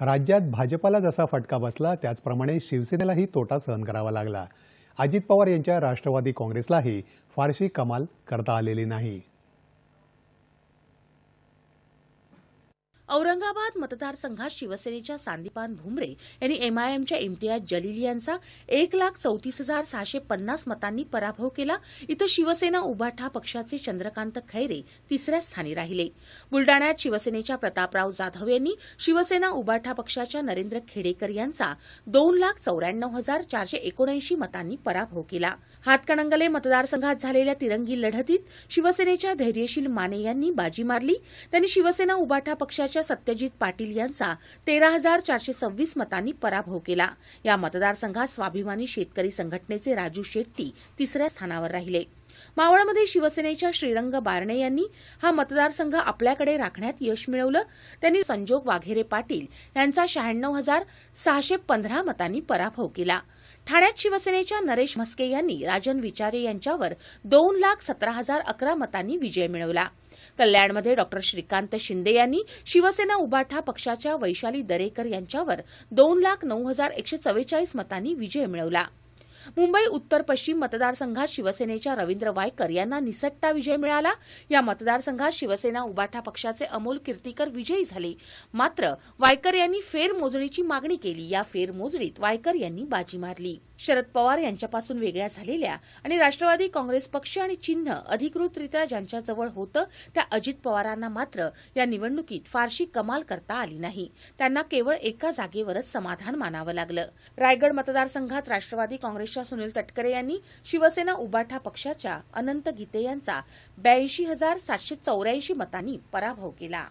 राज्यात भाजपाला जसा फटका बसला त्याचप्रमाणे शिवसेनेलाही तोटा सहन करावा लागला. अजित पवार यांच्या राष्ट्रवादी काँग्रेसलाही फारशी कमाल करता आलेली नाही. औरंगाबाद मतदारसंघात शिवसेनेच्या सांदीपान भुमरे यांनी एमआयएमच्या इम्तियाज जलील यांचा एक लाख चौतीस हजार सहाशे पन्नास मतांनी पराभव केला. इथं शिवसेना उभाठा पक्षाचे चंद्रकांत खैरे तिसऱ्या स्थानी राहिले. बुलडाण्यात शिवसेनेच्या प्रतापराव जाधव यांनी शिवसेना उभाठा पक्षाच्या नरेंद्र खेडेकर यांचा दोन लाख चौऱ्याण्णव हजार चारशे एकोणऐंशी मतांनी पराभव केला. हातकणंगले मतदारसंघात झालेल्या तिरंगी लढतीत शिवसेनेच्या धैर्यशील माने यांनी बाजी मारली. त्यांनी शिवसेना उभाठा पक्षाच्या सत्यजित पाटील यांचा तेरा हजार चारशे सव्वीस मतांनी पराभव केला. या मतदारसंघात स्वाभिमानी शेतकरी संघटनेचे राजू शेट्टी तिसऱ्या स्थानावर राहिले. मावळमध्ये शिवसेनेच्या श्रीरंग बारणे यांनी हा मतदारसंघ आपल्याकडे राखण्यात यश मिळवलं. त्यांनी संजोग वाघेरे पाटील यांचा शहाण्णव हजार सहाशे पंधरा मतांनी पराभव केला. ठाण्यात शिवसेनेच्या नरेश म्हस्के यांनी राजन विचारे यांच्यावर दोन लाख सतरा हजार अकरा मतांनी विजय मिळवला. कल्याणमध्ये डॉक्टर श्रीकांत शिंदे यांनी शिवसेना उभाठा पक्षाच्या वैशाली दरेकर यांच्यावर दोन लाख नऊ हजार एकशे चव्वेचाळीस मतांनी विजय मिळवला. मुंबई उत्तर पश्चिम मतदारसंघात शिवसेनेच्या रवींद्र वायकर यांना निसट्टा विजय मिळाला. या मतदारसंघात शिवसेना उबाठा पक्षाचे अमोल कीर्तीकर विजयी झाले. मात्र वायकर यांनी फेरमोजणीची मागणी केली. या फेरमोजणीत वायकर यांनी बाजी मारली. शरद पवार यांच्यापासून वेगळ्या झालेल्या आणि राष्ट्रवादी काँग्रेस पक्ष आणि चिन्ह अधिकृतरित्या ज्यांच्याजवळ होतं त्या अजित पवारांना मात्र या निवडणुकीत फारशी कमाल करता आली नाही. त्यांना केवळ एका जागेवरच समाधान मानावं लागलं. रायगड मतदारसंघात राष्ट्रवादी काँग्रेस काँग्रेसच्या सुनील तटकरे यांनी शिवसेना उबाठा पक्षाच्या अनंत गीते यांचा ब्याऐंशी हजार सातशे चौऱ्याऐंशी मतांनी पराभव केला.